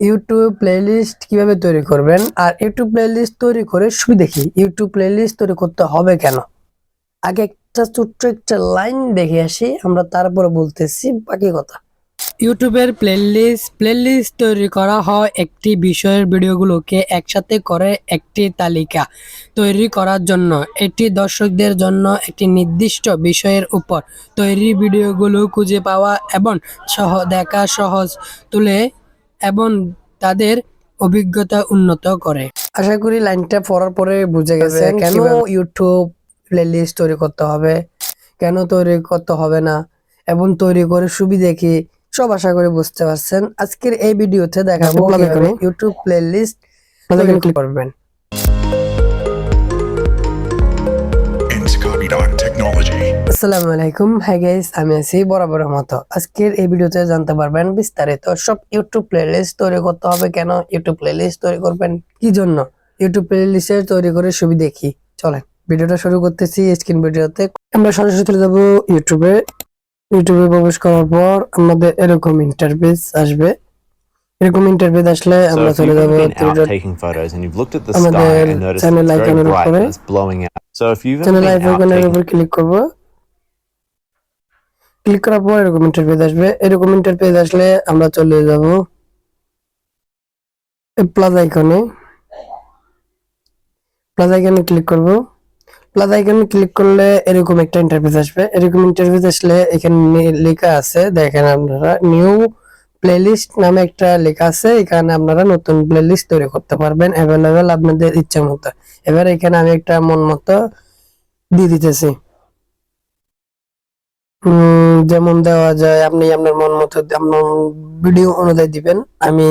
YouTube playlist কীভাবে তৈরি করবেন? আর ইউটিউব প্লেলিস্ট তৈরি করে সুবিধা কি ইউটিউব প্লেলিস্ট তৈরি করতে হবে কেন? আগে একটা ছোট্ট একটা লাইন দেখে আসি, আমরা তারপরে বলতেছি বাকি কথা। ইউটিউবের প্লেলিস্ট প্লেলিস্ট তৈরি করা হয় একটি বিষয়ের ভিডিওগুলোকে একসাথে করে একটি তালিকা তৈরি করার জন্য। এটি দর্শকদের জন্য একটি নির্দিষ্ট বিষয়ের উপর তৈরি ভিডিওগুলো খুঁজে পাওয়া এবং সহ, দেখা সহজ তুলে এবং তাদের অভিজ্ঞতা উন্নত করে। আশা করি লাইনটা পড়ার পরে বুঝে গেছে কেন ইউটিউব প্লেলিস্ট তৈরি করতে হবে কেন তৈরি করতে হবে না এবং তৈরি করে সুবিধে কি সব আশা করি বুঝতে পারছেন। আজকের এই ভিডিওতে দেখাবো ইউটিউব প্লেলিস্ট করবেন। আসসালামু আলাইকুম। হাই গাইস আমি আছি বরাবর মতো। আজকের এই ভিডিওতে জানতে পারবেন বিস্তারিত সব ইউটিউব প্লেলিস্ট তৈরি করতে হবে কেন? ইউটিউব প্লেলিস্ট তৈরি করবেন কি জন্য? ইউটিউব প্লেলিস্ট তৈরি করে সুবিধা কি চলেন ভিডিওটা শুরু করতেছি স্ক্রিন ভিডিওতে। আমরা সরাসরি চলে যাব ইউটিউবে ইউটিউবে প্রবেশ করার পর আমাদের এরকম ইন্টারফেস আসবে। এরকম ইন্টারফেস আসলে আমরা চলে যাব আমাদের very icon-এর উপরে। চ্যানেল আইকনের উপর ক্লিক করব। ক্লিক করার পর এরকম ইন্টারফেস আসবে। এরকম ইন্টারফেস আসলে আমরা চলে যাব প্লাস আইকনে প্লাস আইকনে ক্লিক করব। প্লাস আইকনে ক্লিক করলে এরকম একটা ইন্টারফেস আসবে। এরকম ইন্টারফেস আসলে এখানে লেখা আছে, দেখেন আপনারা নিউ প্লেলিস্ট নামে একটা লেখা আছে। এখানে আপনারা নতুন প্লেলিস্ট তৈরি করতে পারবেন অ্যাভেলেবেল আপনাদের ইচ্ছা মতো। এবার এখানে আমি একটা মন মতো দিয়ে দিতেছি। যেমন দেওয়া যায়, আপনি আপনার মন মতো, আপনার ভিডিও অনুযায়ী দিবেন। আমি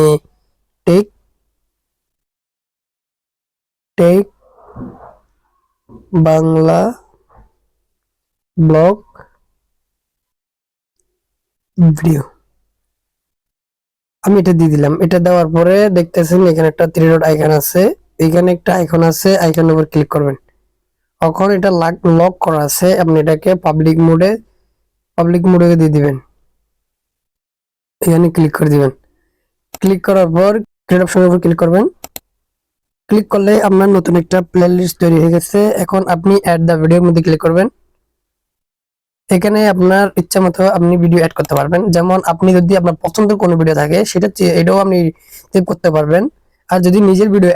tech tech Bangla blog video আমি এটা দিয়ে দিলাম। এটা দেওয়ার পরে দেখতেছেন এখানে একটা থ্রি ডট আইকন আছে। এখানে একটা আইকন আছে আইকনের উপর ক্লিক করবেন। তখন এটা লক করা আছে। আপনি এটাকে পাবলিক মোডে পাবলিক মোডে দিয়ে দিবেন। এখানে ক্লিক করে দিবেন। ক্লিক করার পর ক্রিয়েট অপশনের উপর ক্লিক করবেন। ক্লিক করলে আপনার নতুন একটা প্লেলিস্ট তৈরি হয়ে গেছে। এখন আপনি অ্যাড দা ভিডিওর মধ্যে ক্লিক করবেন। এখানে আপনার ইচ্ছা মতো আপনি ভিডিও অ্যাড করতে পারবেন। যেমন আপনি যদি আপনার পছন্দের কোনো ভিডিও থাকে, সেটা এটাও আপনি করতে পারবেন। আর যদি নিজের ভিডিও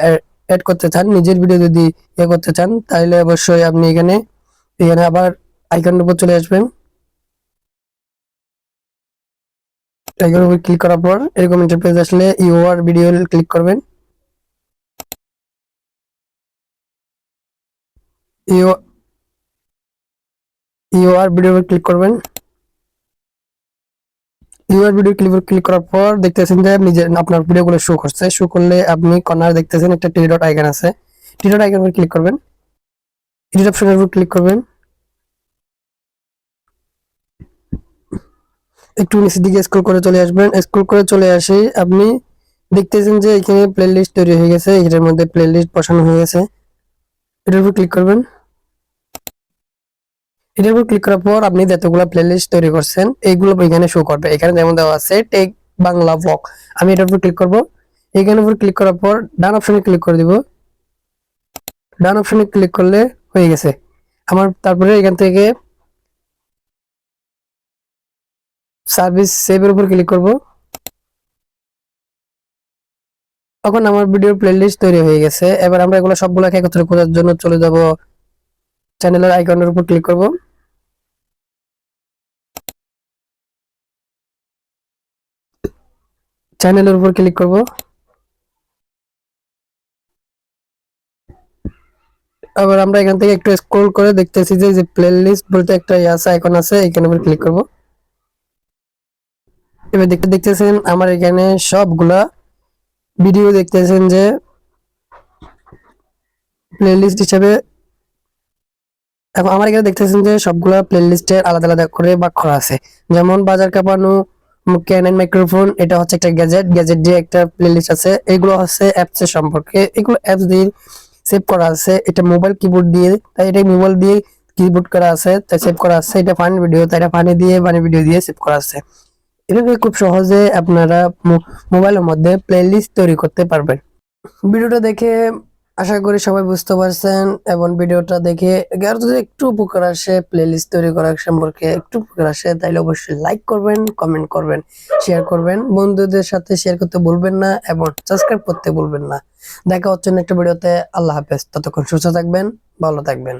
অ্যাড করতে চান, নিজের ভিডিও যদি ইয়ে করতে চান, তাহলে অবশ্যই আপনি এখানে এখানে আবার আইকনের উপর চলে আসবেন। আইকনের উপর ক্লিক করার পর এরকম ইন্টারফেস আসলে ইউআর ভিডিও ক্লিক করবেন। ইউ ইউআর ভিডিও ক্লিক করবেন। ইউআর ভিডিও ক্লিক ক্লিক করার পর দেখতেছেন যে নিজের, আপনার ভিডিওগুলো শো করছে। শো করলে আপনি কর্নার দেখতেছেন একটা টি ডট আইকন আছে। টি ডট আইকনের উপর ক্লিক করবেন। এডিট অপশনের উপর ক্লিক করবেন। একটু নিচের দিকে স্ক্রল করে চলে আসবেন। স্ক্রল করে চলে আসি আপনি দেখতেছেন যে এখানে প্লেলিস্ট তৈরি হয়ে গেছে। এটার মধ্যে প্লেলিস্ট বসানো হয়ে গেছে। এটার উপর ক্লিক করবেন। এটার উপর ক্লিক করার পর আপনি যতগুলো প্লেলিস্ট তৈরি করছেন, এইগুলো এখানে শো করবে। এখানে যেমন দেওয়া আছে টেক বাংলা ব্লগ আমি এটার উপর ক্লিক করব। এখানে উপর ক্লিক করার পর ডান অপশনে ক্লিক করে দিব। ডান অপশনে ক্লিক করলে হয়ে গেছে। আমার তারপরে এখান থেকে সার্ভিস সেভের উপর ক্লিক করব। তখন আমার ভিডিওর প্লেলিস্ট তৈরি হয়ে গেছে। এবার আমরা এগুলো সবগুলোকে একত্রে খোঁজার জন্য চলে যাব। চ্যানেলের আইকনের উপর ক্লিক করব। চ্যানেলের উপর ক্লিক করব। আবার আমরা এখান থেকে একটু স্ক্রল করে দেখতেছি যে যে প্লেলিস্ট বলতে একটা আছে আইকন আছে এখানে উপর ক্লিক করব। এবার দেখতে দেখতেছেন আমার এখানে সবগুলা ভিডিও দেখতেছেন যে প্লেলিস্ট হিসেবে আমার এখানে দেখতেছেন যে সবগুলা প্লেলিস্টে আলাদা আলাদা করে ভাগ করা আছে। যেমন বাজার কাপানো ক্যানন মাইক্রোফোন এটা হচ্ছে একটা গ্যাজেট গ্যাজেট দিয়ে একটা প্লেলিস্ট আছে। এগুলো হচ্ছে অ্যাপস এর সম্পর্কে। এগুলো অ্যাপস দিয়ে সেভ করা আছে। এটা মোবাইল কিবোর্ড দিয়ে, তাই এটা মোবাইল দিয়ে কিবোর্ড করা আছে, তাই সেভ করা আছে। এটা ফানি ভিডিও তাই এটা ফানি দিয়ে ফানি ভিডিও দিয়ে সেভ করা আছে। এভাবে খুব সহজে আপনারা মোবাইলের মধ্যে প্লেলিস্ট তৈরি করতে পারবেন। ভিডিওটা দেখে আশা করি সবাই বুঝতে পারছেন এবং ভিডিওটা দেখে আর যদি একটু উপকার আসে প্লেলিস্ট তৈরি করার সম্পর্কে একটু উপকার আসে, তাহলে অবশ্যই লাইক করবেন কমেন্ট করবেন শেয়ার করবেন। বন্ধুদের সাথে শেয়ার করতে বলবেন না এবং সাবস্ক্রাইব করতে বলবেন না। দেখা হচ্ছে একটা ভিডিওতে আল্লাহ হাফেজ। ততক্ষণ সুস্থ থাকবেন, ভালো থাকবেন।